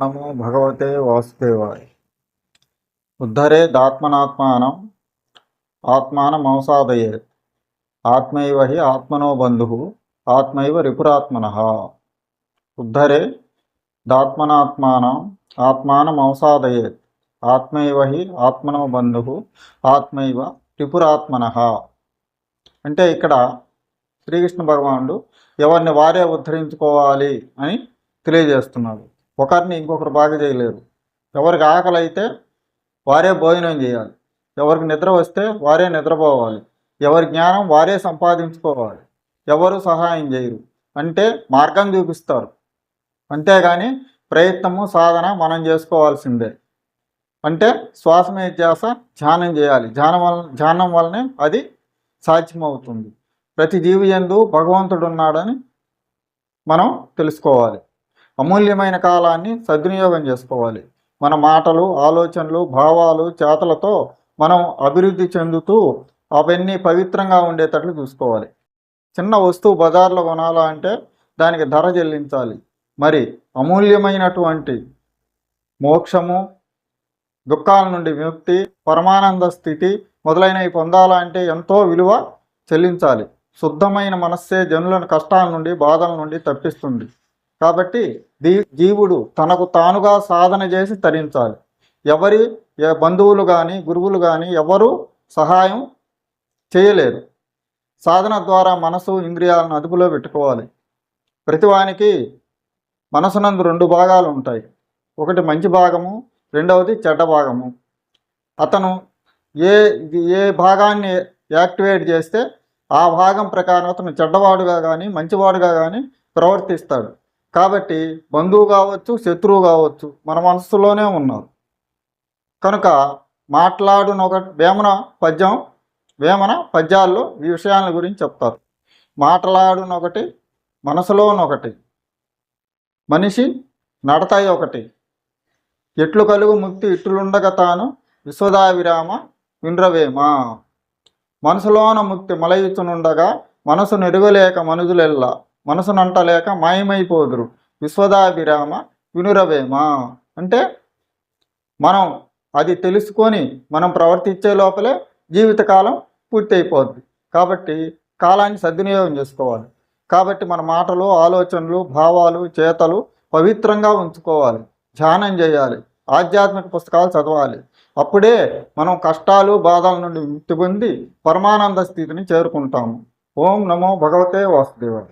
నమో భగవతే వాసుదేవాయ. ఉద్ధరే దాత్మనాత్మానం ఆత్మానమవసాదయే ఆత్మైవ హి ఆత్మనో బంధు ఆత్మైవ రిపురాత్మన ఉద్ధరే దాత్మనాత్మానం ఆత్మానమవసాదయే ఆత్మైవ హి ఆత్మనో బంధు ఆత్మైవ త్రిపురాత్మన. అంటే ఇక్కడ శ్రీకృష్ణ భగవానుడు ఎవరిని వారే ఉద్ధరించుకోవాలి అని తెలియజేస్తున్నాడు. ఒకరిని ఇంకొకరు బాగా చేయలేరు. ఎవరికి ఆకలి అయితే వారే భోజనం చేయాలి. ఎవరికి నిద్ర వస్తే వారే నిద్రపోవాలి. ఎవరి జ్ఞానం వారే సంపాదించుకోవాలి. ఎవరు సహాయం చేయరు. అంటే మార్గం చూపిస్తారు. అంతేగాని ప్రయత్నము సాధన మనం చేసుకోవాల్సిందే. అంటే శ్వాసమే ధ్యాస ధ్యానం చేయాలి. ధ్యానం వల్ల ధ్యానం వల్లనే అది సాధ్యమవుతుంది. ప్రతి జీవి ఎందు భగవంతుడు ఉన్నాడని మనం తెలుసుకోవాలి. అమూల్యమైన కాలాన్ని సద్వినియోగం చేసుకోవాలి. మన మాటలు ఆలోచనలు భావాలు చేతలతో మనం అభివృద్ధి చెందుతూ అవన్నీ పవిత్రంగా ఉండేటట్లు చూసుకోవాలి. చిన్న వస్తువు బజార్లో కొనాలా అంటే దానికి ధర చెల్లించాలి. మరి అమూల్యమైనటువంటి మోక్షము దుఃఖాల నుండి విముక్తి పరమానంద స్థితి మొదలైనవి పొందాలంటే ఎంతో విలువ చెల్లించాలి. శుద్ధమైన మనస్సే జనులను కష్టాల నుండి బాధల నుండి తప్పిస్తుంది. కాబట్టి దీ జీవుడు తనకు తానుగా సాధన చేసి తరించాలి. ఎవరి బంధువులు కానీ గురువులు కానీ ఎవరు సహాయం చేయలేరు. సాధన ద్వారా మనసు ఇంద్రియాలను అదుపులో పెట్టుకోవాలి. ప్రతివానికి మనసునందు రెండు భాగాలు ఉంటాయి. ఒకటి మంచి భాగము రెండవది చెడ్డ భాగము. అతను ఏ ఏ భాగాన్ని యాక్టివేట్ చేస్తే ఆ భాగం ప్రకారం అతను చెడ్డవాడుగా కానీ మంచివాడుగా కానీ ప్రవర్తిస్తాడు. కాబట్టి బంధువు కావచ్చు శత్రువు కావచ్చు మన మనస్సులోనే ఉన్నారు. కనుక మాట్లాడునొక వేమన పద్యం వేమన పద్యాల్లో ఈ విషయాల గురించి చెప్తారు. మాట్లాడునొకటి మనసులోనొకటి మనిషి నడతాయి ఒకటి. ఎట్లు కలుగు ముక్తి ఇట్లుండగా తాను విశ్వదా విరామ విండ్రవేమా మనసులోన ముక్తి మలయుచునుండగా మనసు నెరుగలేక మనుజులెల్లా. మనసునంటలేక మాయమైపోదురు. విశ్వదాభిరామ వినురవేమా. అంటే మనం అది తెలుసుకొని మనం ప్రవర్తించే లోపలే జీవితకాలం పూర్తి అయిపోద్ది కాబట్టి కాలాన్ని సద్వినియోగం చేసుకోవాలి. కాబట్టి మన మాటలు ఆలోచనలు భావాలు చేతలు పవిత్రంగా ఉంచుకోవాలి. ధ్యానం చేయాలి. ఆధ్యాత్మిక పుస్తకాలు చదవాలి. అప్పుడే మనం కష్టాలు బాధల నుండి విముక్తి పొంది పరమానంద స్థితిని చేరుకుంటాము. ఓం నమో భగవతే వాసుదేవాయ.